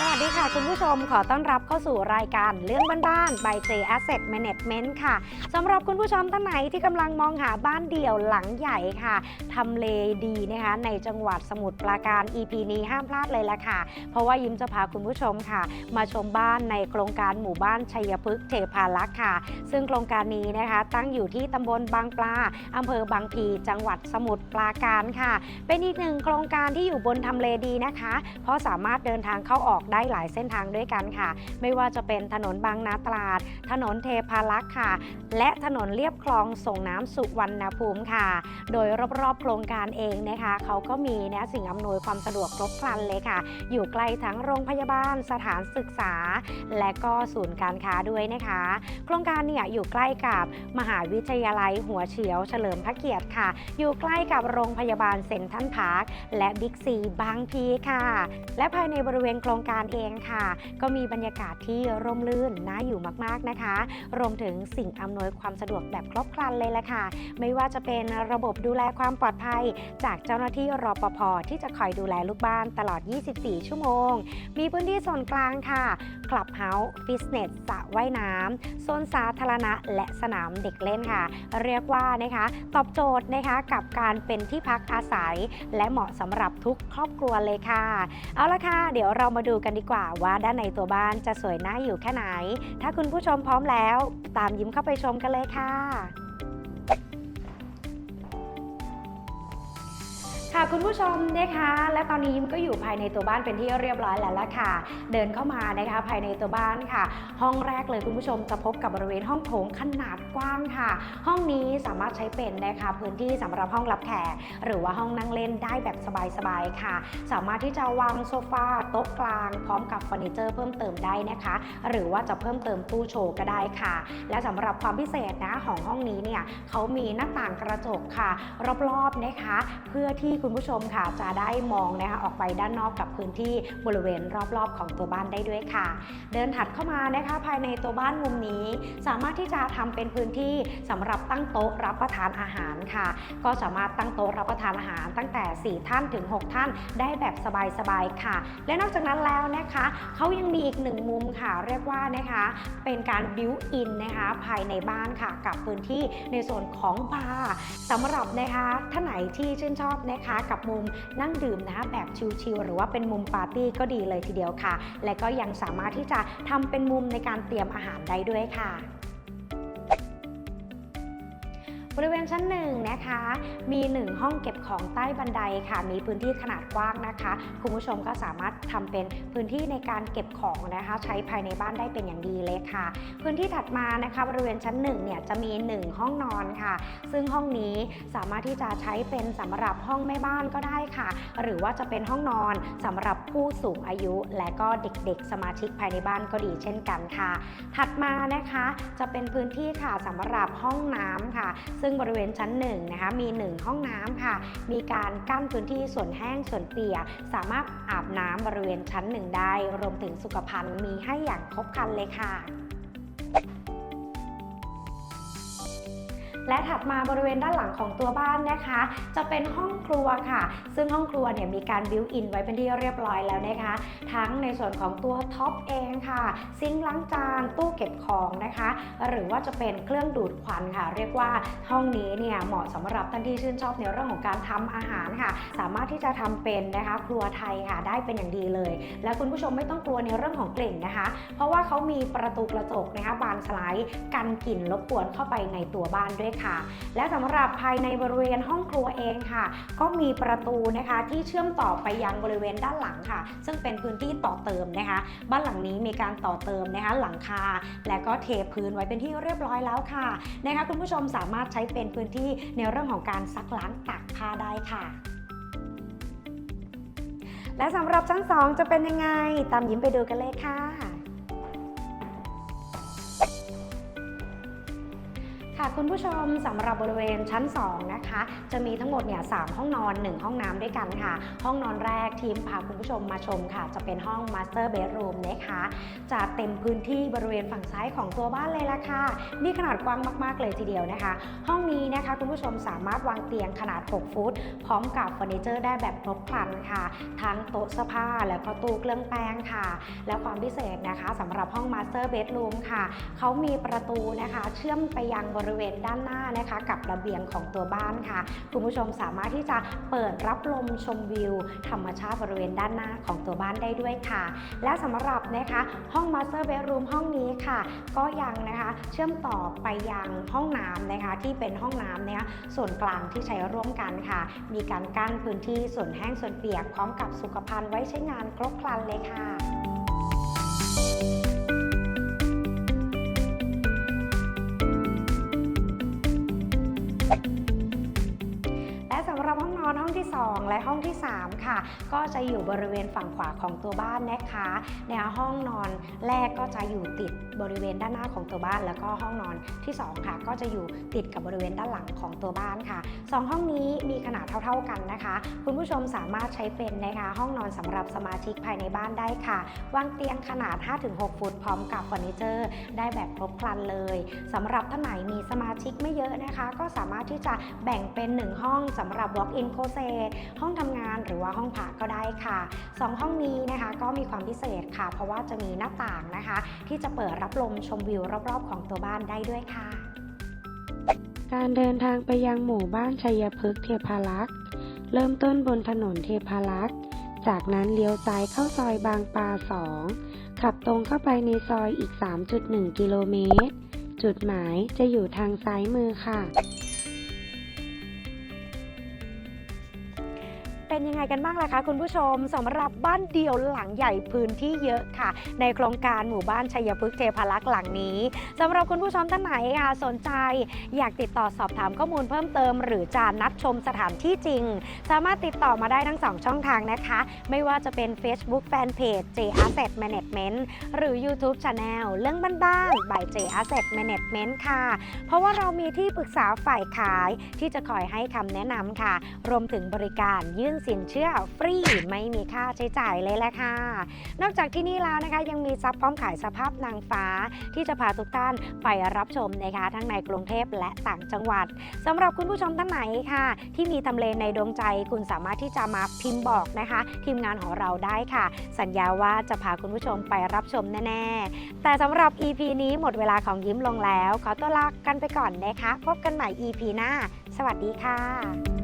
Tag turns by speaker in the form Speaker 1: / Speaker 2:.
Speaker 1: สวัสดีค่ะ คุณผู้ชมขอต้อนรับเข้าสู่รายการเรื่องบ้านๆ by J Asset Management ค่ะสำหรับคุณผู้ชมท่านไหนที่กำลังมองหาบ้านเดี่ยวหลังใหญ่ค่ะทำเลดีนะคะในจังหวัดสมุทรปราการ EP นี้ห้ามพลาดเลยละค่ะ เพราะว่ายิ้มจะพาคุณผู้ชมค่ะ มาชมบ้านในโครงการหมู่บ้านชัยพฤกษ์เทพารักษ์ค่ะ ซึ่งโครงการนี้นะคะตั้งอยู่ที่ตำบลบางปลาอำเภอบางพีจังหวัดสมุทรปราการค่ะ เป็นอีกหนึ่งโครงการที่อยู่บนทำเลดีนะคะ เพราะสามารถเดินทางเข้าออกได้หลายเส้นทางด้วยกันค่ะ ไม่ว่าจะเป็นถนนบางนาตราด ถนนเทพารักษ์ค่ะ และถนนเลียบคลองส่งน้ำสุวรรณภูมิค่ะ โดยรอบๆโครงการเองนะคะเขาก็มีนะสิ่งอำนวยความสะดวกครบครันเลยค่ะ อยู่ใกล้ทั้งโรงพยาบาลสถานศึกษา และก็ศูนย์การค้าด้วยนะคะ โครงการเนี่ยอยู่ใกล้กับมหาวิทยาลัยหัวเฉียวเฉลิมพระเกียรติค่ะ อยู่ใกล้กับโรงพยาบาลเซ็นทรัลพาร์คและบิ๊กซีบางพีค่ะ และภายในบริเวณโครงการเองค่ะ ก็มีบรรยากาศที่ร่มรื่นน่าอยู่มากๆนะคะ รวมถึงสิ่งอำนวยความสะดวกแบบครบครันเลยละค่ะ ไม่ว่าจะเป็นระบบดูแลความปลอดภัย จากเจ้าหน้าที่รปภที่จะคอยดูแลลูกบ้านตลอด 24 ชั่วโมง มีพื้นที่ส่วนกลางค่ะคลับเฮาส์ฟิตเนสสระว่ายน้ำโซนสาธารณะ และสนามเด็กเล่นค่ะ เรียกว่านะคะตอบโจทย์นะคะกับการเป็นที่พักอาศัย และเหมาะสำหรับทุกครอบครัวเลยค่ะ เอาละค่ะ เดี๋ยวเรามาดูกันดีกว่าว่าด้านในตัวบ้านจะสวยน่าอยู่แค่ไหน ถ้าคุณผู้ชมพร้อมแล้ว ตามยิ้มเข้าไปชมกันเลยค่ะ ค่ะคุณผู้ชมนะคะ และตอนนี้ก็อยู่ภายในตัวบ้านเป็นที่เรียบร้อยแล้วล่ะค่ะ เดินเข้ามานะคะภายในตัวบ้านค่ะ ห้องแรกเลยคุณผู้ชมจะพบกับบริเวณห้องโถงขนาดกว้างค่ะ ห้องนี้สามารถใช้เป็นนะคะพื้นที่สำหรับห้องรับแขกหรือว่าห้องนั่งเล่นได้แบบสบายๆค่ะ สามารถที่จะวางโซฟาโต๊ะกลาง พร้อมกับเฟอร์นิเจอร์เพิ่มเติมได้นะคะ หรือว่าจะเพิ่มเติมตู้โชว์ก็ได้ค่ะ และสำหรับความพิเศษนะของห้องนี้เนี่ยเขามีหน้าต่างกระจกค่ะ รอบๆนะคะ เพื่อที่คุณณผู้ชมค่ะจะได้มองนะคะออกไปด้านนอกกับพื้นที่บริเวณรอบๆ ของตัวบ้านได้ด้วยค่ะ เดินถัดเข้ามานะคะภายในตัวบ้านมุมนี้ สามารถที่จะทำเป็นพื้นที่สำหรับตั้งโต๊ะรับประทานอาหารค่ะ ก็สามารถตั้งโต๊ะรับประทานอาหารตั้งแต่ 4 ท่านถึง 6 ท่านได้แบบสบายๆค่ะ และนอกจากนั้นแล้วนะคะเขายังมีอีกหนึ่งมุมค่ะเรียกว่านะคะเป็นการบิวอินนะคะภายในบ้านค่ะ กับพื้นที่ในส่วนของบาร์สำหรับนะคะท่านไหนที่ชื่นชอบนะคะกับมุมนั่งดื่มนะคะแบบชิลๆหรือว่าเป็นมุมปาร์ตี้ก็ดีเลยทีเดียวค่ะ และก็ยังสามารถที่จะทำเป็นมุมในการเตรียมอาหารได้ด้วยค่ะ บริเวณชั้นหนึ่งนะคะ มี 1 ห้องเก็บของใต้บันไดค่ะ มีพื้นที่ขนาดกว้างนะคะ คุณผู้ชมก็สามารถทำเป็นพื้นที่ในการเก็บของนะคะ ใช้ภายในบ้านได้เป็นอย่างดีเลยค่ะ พื้นที่ถัดมานะคะบริเวณชั้น1เนี่ยจะมี 1 ห้องนอนค่ะ ซึ่งห้องนี้สามารถที่จะใช้เป็นสำหรับห้องแม่บ้านก็ได้ค่ะ หรือว่าจะเป็นห้องนอนสำหรับผู้สูงอายุ และก็เด็กๆ สมาชิกภายในบ้านก็ดีเช่นกันค่ะ ถัดมานะคะจะเป็นพื้นที่ค่ะสำหรับห้องน้ำค่ะซึ่งึ่งบริเวณชั้นหนึ่งนะคะมี 1 ห้องน้ำค่ะ มีการกั้นพื้นที่ส่วนแห้งส่วนเปียก สามารถอาบน้ำบริเวณชั้นหนึ่งได้ รวมถึงสุขภัณฑ์มีให้อย่างครบครันเลยค่ะ และถัดมาบริเวณด้านหลังของตัวบ้านนะคะ จะเป็นห้องครัวค่ะ ซึ่งห้องครัวเนี่ยมีการบิวอินไว้เป็นที่เรียบร้อยแล้วนะคะ ทั้งในส่วนของตัวท็อปเองค่ะ ซิงค์ล้างจานตู้เก็บของนะคะ หรือว่าจะเป็นเครื่องดูดควันค่ะ เรียกว่าห้องนี้เนี่ยเหมาะสำหรับท่านที่ชื่นชอบในเรื่องของการทำอาหารค่ะ สามารถที่จะทำเป็นนะคะ ครัวไทยค่ะได้เป็นอย่างดีเลย และคุณผู้ชมไม่ต้องกลัวในเรื่องของกลิ่นนะคะ เพราะว่าเขามีประตูกระจกนะคะบานสไลด์กันกลิ่นรบกวนเข้าไปในตัวบ้านด้วยค่ะ และสำหรับภายในบริเวณห้องครัวเองค่ะ ก็มีประตูนะคะที่เชื่อมต่อไปยังบริเวณด้านหลังค่ะ ซึ่งเป็นพื้นที่ต่อเติมนะคะ บ้านหลังนี้มีการต่อเติมนะคะหลังคา และก็เทพื้นไว้เป็นที่เรียบร้อยแล้วค่ะนะคะคุณผู้ชมสามารถใช้เป็นพื้นที่ในเรื่องของการซักล้างตากผ้าได้ค่ะและสำหรับชั้น 2 จะเป็นยังไง ตามยิ้มไปดูกันเลยค่ะ คุณผู้ชมสำหรับบริเวณชั้น 2 นะคะ จะมีทั้งหมดเนี่ยสามห้องนอน 1 ห้องน้ำด้วยกันค่ะ ห้องนอนแรกทีมพาคุณผู้ชมมาชมค่ะ จะเป็นห้อง Master Bedroom นะคะ จะเต็มพื้นที่บริเวณฝั่งซ้ายของตัวบ้านเลยละค่ะมีขนาดกว้างมากๆเลยทีเดียวนะคะ ห้องนี้นะคะคุณผู้ชมสามารถวางเตียงขนาด 6 ฟุต พร้อมกับเฟอร์นิเจอร์ได้แบบครบครันค่ะ ทั้งโต๊ะเสื้อผ้าแล้วก็ตู้เครื่องแป้งค่ะ แล้วความพิเศษนะคะสำหรับห้อง Master Bedroom ค่ะเขามีประตูนะคะ เชื่อมไปยังบริเวณด้านหน้านะคะ กับระเบียงของตัวบ้านค่ะ คุณผู้ชมสามารถที่จะเปิดรับลมชมวิว ธรรมชาติบริเวณด้านหน้าของตัวบ้านได้ด้วยค่ะ และสำหรับนะคะห้อง Master Bedroom ห้องนี้ค่ะ ก็ยังนะคะเชื่อมต่อไปยังห้องน้ำนะคะที่เป็นห้องน้ำเนี่ยส่วนกลางที่ใช้ร่วมกันค่ะ มีการกั้นพื้นที่ส่วนแห้งส่วนเปียกพร้อมกับสุขภัณฑ์ไว้ใช้งานครบครันเลยค่ะและ ห้องที่ 3 ค่ะ ก็จะอยู่บริเวณฝั่งขวาของตัวบ้านนะคะแนวห้องนอนแรกก็จะอยู่ติดบริเวณด้านหน้าของตัวบ้าน แล้วก็ห้องนอนที่ 2 ค่ะ ก็จะอยู่ติดกับบริเวณด้านหลังของตัวบ้านค่ะสองห้องนี้มีขนาดเท่า ๆกันนะคะ คุณผู้ชมสามารถใช้เป็นนะคะ ห้องนอนสำหรับสมาชิกภายในบ้านได้ค่ะวางเตียงขนาด 5-6 ฟุตพร้อมกับเฟอร์นิเจอร์ ได้แบบครบครันเลยสำหรับท่านไหนมีสมาชิกไม่เยอะนะคะ ก็สามารถที่จะแบ่งเป็น 1 ห้องสำหรับ walk-in closet ห้ององทำงานหรือว่าห้องพักก็ได้ค่ะ2ห้องนี้นะคะก็มีความพิเศษค่ะ เพราะว่าจะมีหน้าต่างนะคะ ที่จะเปิดรับลมชมวิวรอบๆ ของตัวบ้านได้ด้วยค่ะ
Speaker 2: การเดินทางไปยังหมู่บ้านชัยพฤกษ์เทพารักษ์เริ่มต้นบนถนนเทพารักษ์จากนั้นเลี้ยวซ้ายเข้าซอยบางปลา2ขับตรงเข้าไปในซอยอีก 3.1 กิโลเมตร จุดหมายจะอยู่ทางซ้ายมือค่ะ
Speaker 1: เป็นยังไงกันบ้างล่ะคะคุณผู้ชมสำหรับบ้านเดี่ยวหลังใหญ่พื้นที่เยอะค่ะ ในโครงการหมู่บ้านชัยพฤกษ์เทพารักษ์หลังนี้สำหรับคุณผู้ชมท่านไหนค่ะสนใจ อยากติดต่อสอบถามข้อมูลเพิ่มเติม หรือจะนัดชมสถานที่จริง สามารถติดต่อมาได้ทั้ง 2 ช่องทางนะคะ ไม่ว่าจะเป็น Facebook Fanpage J Asset Management หรือ YouTube Channel เรื่องบ้านๆ by J Asset Management ค่ะ เพราะว่าเรามีที่ปรึกษาฝ่ายขายที่จะคอยให้คำแนะนำค่ะ รวมถึงบริการยื่นสินเชื่อฟรีไม่มีค่าใช้จ่ายเลยแหละค่ะ นอกจากที่นี่แล้วนะคะยังมีซับพร้อมขายสภาพนางฟ้า ที่จะพาทุกท่านไปรับชมนะคะ ทั้งในกรุงเทพและต่างจังหวัดสำหรับคุณผู้ชมท่านไหนค่ะ ที่มีทำเลในดวงใจคุณสามารถที่จะมาพิมพ์บอกนะคะ ทีมงานของเราได้ค่ะ สัญญาว่าจะพาคุณผู้ชมไปรับชมแน่ๆ แต่สำหรับ EP นี้หมดเวลาของยิ้มลงแล้ว ขอตัวลากันไปก่อนนะคะ พบกันใหม่ EP หน้า สวัสดีค่ะ